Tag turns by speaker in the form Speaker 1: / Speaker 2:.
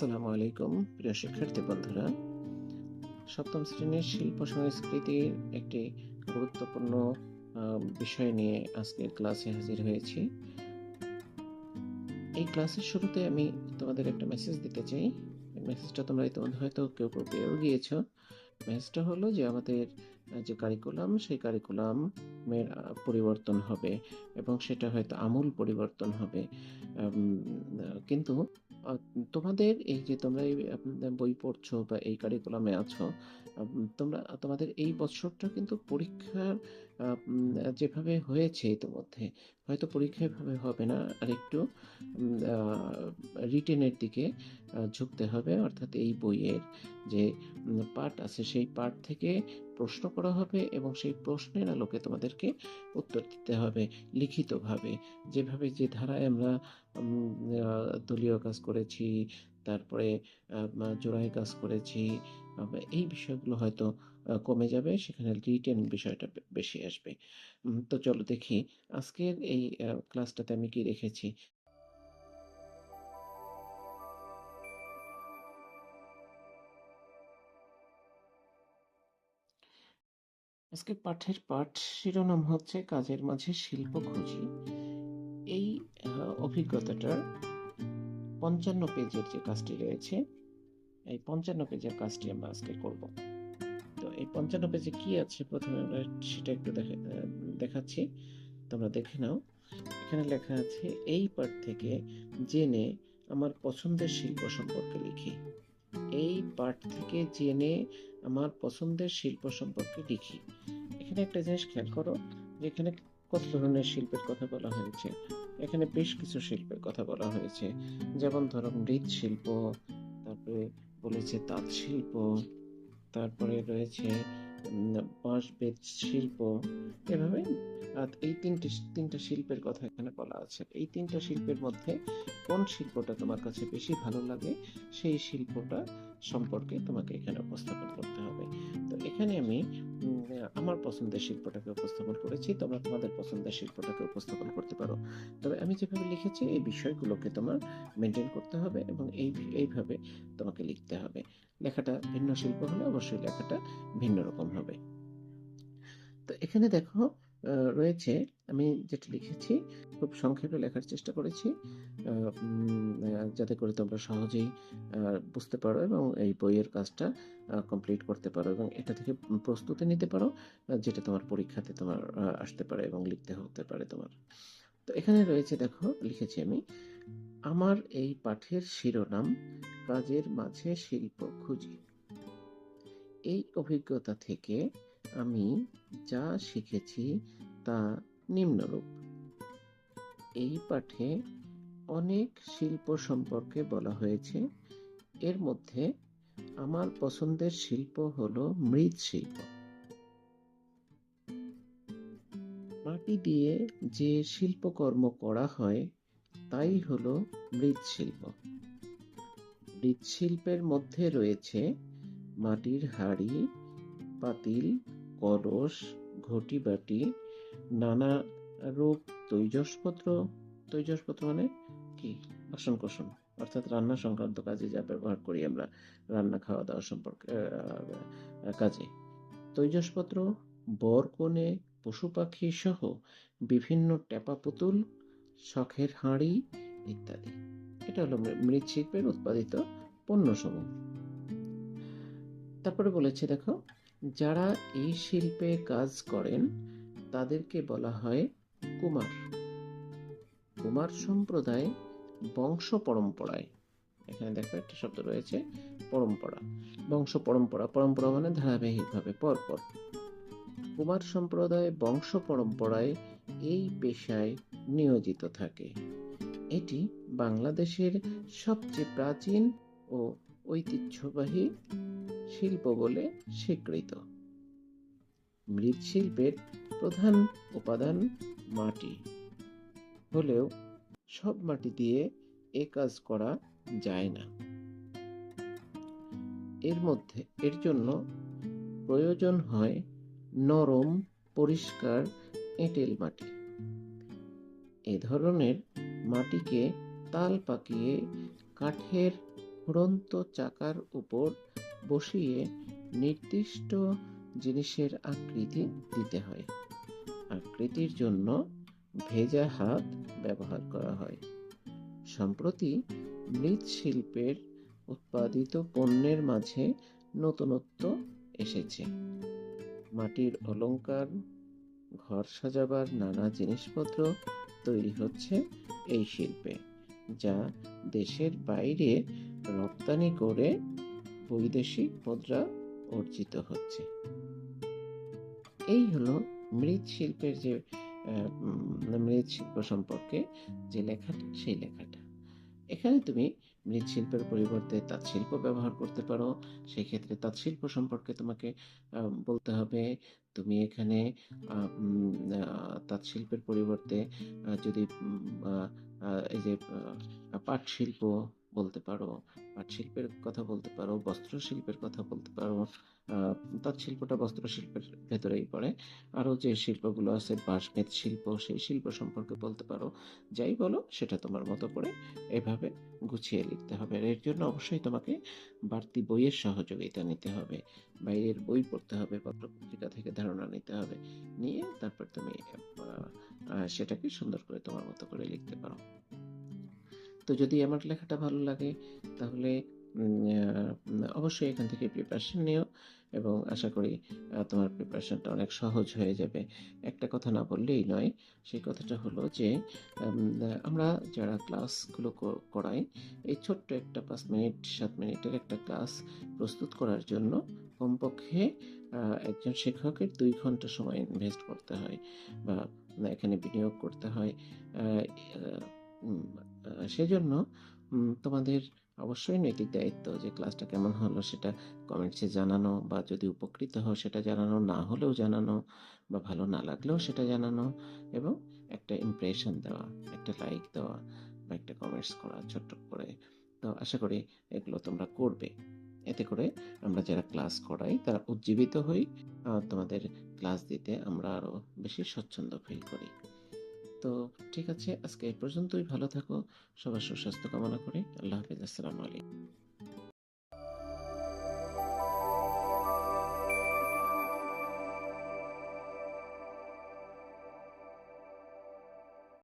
Speaker 1: আসসালামু আলাইকুম, প্রিয় শিক্ষার্থী বন্ধুরা। সপ্তম শ্রেণির শিল্প সংস্কৃতির একটি গুরুত্বপূর্ণ বিষয় নিয়ে আজকে ক্লাসে হাজির হয়েছি। এই ক্লাসের শুরুতে আমি তোমাদের একটা মেসেজ দিতে চাই। মেসেজটা তোমরা ইতিমধ্যে হয়তো কেউ কেউ পেয়েও গিয়েছো। মেসেজটা হলো যে, আমাদের যে কারিকুলাম সেই কারিকুলামের পরিবর্তন হবে এবং সেটা হয়তো আমূল পরিবর্তন হবে। কিন্তু তোমাদের এই যে তোমরা এই বই পড়ছো বা এই কারিকুলামে আছো তোমরা, তোমাদের এই বছরটা কিন্তু পরীক্ষার যেভাবে হয়েছে ইতিমধ্যে হয়তো পরীক্ষা এভাবে হবে না। আর একটু রিটেনের দিকে ঝুঁকতে হবে। অর্থাৎ এই বইয়ের যে পার্ট আছে, সেই পার্ট থেকে প্রশ্ন করা হবে এবং সেই প্রশ্নের আলোকে তোমাদেরকে উত্তর দিতে হবে লিখিতভাবে। যেভাবে যে ধারায় আমরা দলীয় কাজ করেছি, তারপরে জোড়াই কাজ করেছি এই বিষয়গুলো হয়তো কমে যাবে সেখানে রিটেন বিষয়টা বেশি আসবে। তো চলো দেখি আজকের এই ক্লাসটাতে আমি কি রেখেছি আজকের পাঠের পাঠ শিরোনাম হচ্ছে কাজের মাঝে শিল্প খুঁজি। এই আহ, অভিজ্ঞতাটার পঞ্চান্ন পেজের যে কাজটি রয়েছে এই পঞ্চান্ন পেজের কাজটি আমরা আজকে করব। এই পঞ্চান্ন পেজে কি আছে প্রথমে আমরা সেটা একটু দেখা দেখাচ্ছি। তোমরা দেখে নাও। এখানে লেখা আছে, এই পাঠ থেকে জেনে আমার পছন্দের শিল্প সম্পর্কে লিখি। এই পাঠ থেকে জেনে আমার পছন্দের শিল্প সম্পর্কে লিখি। এখানে একটা জিনিস খেয়াল করো, যে এখানে কত ধরনের শিল্পের কথা বলা হয়েছে। এখানে বেশ কিছু শিল্পের কথা বলা হয়েছে। যেমন ধরো মৃৎশিল্প, তারপরে বলেছে তাঁত শিল্প তারপরে রয়েছে বাঁশ বেত শিল্প। এভাবে এই তিনটে তিনটা শিল্পের কথা এখানে বলা আছে। এই তিনটা শিল্পের মধ্যে কোন শিল্পটা তোমার কাছে বেশি ভালো লাগে, সেই শিল্পটা সম্পর্কে তোমাকে এখানে উপস্থাপন করতে হবে। তো এখানে আমি আমার পছন্দের শিল্পটাকে উপস্থাপন করেছি, তোমরা তোমাদের পছন্দের শিল্পটাকে উপস্থাপন করতে পারো। তবে আমি যেভাবে লিখেছি, এই বিষয়গুলোকে তোমার মেনটেন করতে হবে এবং এই, এইভাবে তোমাকে লিখতে হবে। লেখাটা ভিন্ন শিল্প হলে অবশ্যই লেখাটা ভিন্ন রকম হবে। তো এখানে দেখো রয়েছে। আমি যেটা লিখেছি, খুব সংক্ষেপে লেখার চেষ্টা করেছি। যাতে করে তোমরা সহজেই বুঝতে পারো এবং এই বইয়ের কাজটা কমপ্লিট করতে পারো এবং এটা থেকে প্রস্তুতি নিতে পারো যেটা তোমার পরীক্ষাতে তোমার আসতে পারে এবং লিখতে হতে পারে তোমার। তো এখানে রয়েছে, দেখো, লিখেছি আমি, আমার এই পাঠের শিরোনাম কাজের মাঝে শিল্প খুঁজি। এই অভিজ্ঞতা থেকে আমি যা শিখেছি তা নিম্নরূপ। এই পাঠে অনেক শিল্প সম্পর্কে বলা হয়েছে। এর মধ্যে আমার পছন্দের শিল্প হলো মৃৎশিল্প মাটি দিয়ে যে শিল্পকর্ম করা হয়, তাই হল মৃৎশিল্প মৃৎশিল্পের মধ্যে রয়েছে মাটির হাড়ি, পাতিল কলস ঘটি বাটি নানা রূপ তৈজসপত্র তৈজসপত্র মানে কি? বাসন কোসন অর্থাৎ রান্না সংক্রান্ত কাজে যা ব্যবহার করি আমরা, রান্না, খাওয়া, দাওয়া সম্পর্কে কাজে। তৈজসপত্র বর কনে পশু পাখি সহ বিভিন্ন টেপা পুতুল, শখের হাঁড়ি ইত্যাদি। এটা হলো মৃৎশিল্পের উৎপাদিত পণ্যসমূহ। তারপরে বলেছে, দেখো যারা এই শিল্পে কাজ করেন, তাদেরকে বলা হয় কুমার। কুমার সম্প্রদায় বংশ পরম্পরায়। এখানে দেখো একটা শব্দ রয়েছে, পরম্পরা। বংশ পরম্পরা পরম্পরা মানে ধারাবাহিকভাবে, পরপর। কুমার সম্প্রদায় বংশ পরম্পরায় এই পেশায় নিয়োজিত থাকে। এটি বাংলাদেশের সবচেয়ে প্রাচীন ও ঐতিহ্যবাহী শিল্প বলে স্বীকৃত। মৃৎশিল্পের প্রধান উপাদান মাটি। হলেও সব মাটি দিয়ে এ কাজ করা যায় না। এর মধ্যে, এর জন্য প্রয়োজন হয় নরম, পরিষ্কার এঁটেল মাটি। এ ধরনের মাটিকে তাল পাকিয়ে কাঠের ঘুরন্ত চাকার উপর বসিয়ে নির্দিষ্ট জিনিসের আকৃতি দিতে হয়। আকৃতির জন্য ভেজা হাত ব্যবহার করা হয়। সম্প্রতি মৃৎশিল্পের উৎপাদিত পণ্যের মাঝে নতুনত্ব এসেছে। মাটির অলংকার, ঘর সাজাবার নানা জিনিসপত্র তৈরি হচ্ছে এই শিল্পে, যা দেশের বাইরে রপ্তানি করে বৈদেশিক মুদ্রা অর্জিত হচ্ছে। এই হলো মৃৎশিল্পের যে মৃৎশিল্প সম্পর্কে যে লেখাটা, সেই লেখাটা। এখানে তুমি মৃৎশিল্পের পরিবর্তে তাঁতশিল্প ব্যবহার করতে পারো। সেই ক্ষেত্রে তাঁতশিল্প সম্পর্কে তোমাকে বলতে হবে। তুমি এখানে তাঁতশিল্পের পরিবর্তে যদি এই যে পাট শিল্প বলতে পারো পাট শিল্পের কথা বলতে পারো বস্ত্র শিল্পের কথা বলতে পারো তাঁত শিল্পটা বস্ত্র শিল্পের ভেতরেই পড়ে। আরও যে শিল্পগুলো আছে বাঁশবেত শিল্প, সেই শিল্প সম্পর্কে বলতে পারো, যাই বলো, সেটা তোমার মতো করে এভাবে গুছিয়ে লিখতে হবে। আর এর জন্য অবশ্যই তোমাকে বাড়তি বইয়ের সহযোগিতা নিতে হবে। বাইরের বই পড়তে হবে পত্র পত্রিকা থেকে ধারণা নিতে হবে। নিয়ে তারপর তুমি সেটাকে সুন্দর করে তোমার মতো করে লিখতে পারো। তো যদি আমার লেখাটা ভালো লাগে, তাহলে অবশ্যই এখান থেকে প্রিপারেশন নিও এবং আশা করি তোমার প্রিপারেশনটা অনেক সহজ হয়ে যাবে। একটা কথা না বললেই নয়, সেই কথাটা হলো যে আমরা যারা ক্লাসগুলো করাই, এই ছোট্ট একটা পাঁচ মিনিট, সাত মিনিটের একটা ক্লাস প্রস্তুত করার জন্য কমপক্ষে একজন শিক্ষকের দুই ঘণ্টা সময় ইনভেস্ট করতে হয় বা এখানে বিনিয়োগ করতে হয়। সেজন্য তোমাদের অবশ্যই নৈতিক দায়িত্ব যে ক্লাসটা কেমন হলো সেটা কমেন্টসে জানানো বা যদি উপকৃত হও সেটা জানানো, না হলেও জানানো বা ভালো না লাগলেও সেটা জানানো এবং একটা ইমপ্রেশন দেওয়া, একটা লাইক দেওয়া বা একটা কমেন্টস করা ছোট্ট করে। তো আশা করি এগুলো তোমরা করবে। এতে করে আমরা যারা ক্লাস করাই তারা উজ্জীবিত হই তোমাদের ক্লাস দিতে আমরা আরও বেশি স্বচ্ছন্দ ফিল করি। তো ঠিক আছে, আজকে এই পর্যন্তই। ভালো থাকো, সবার সুস্বাস্থ্য কামনা করি। আল্লাহ হাফিজ, আসসালামু আলাইকুম।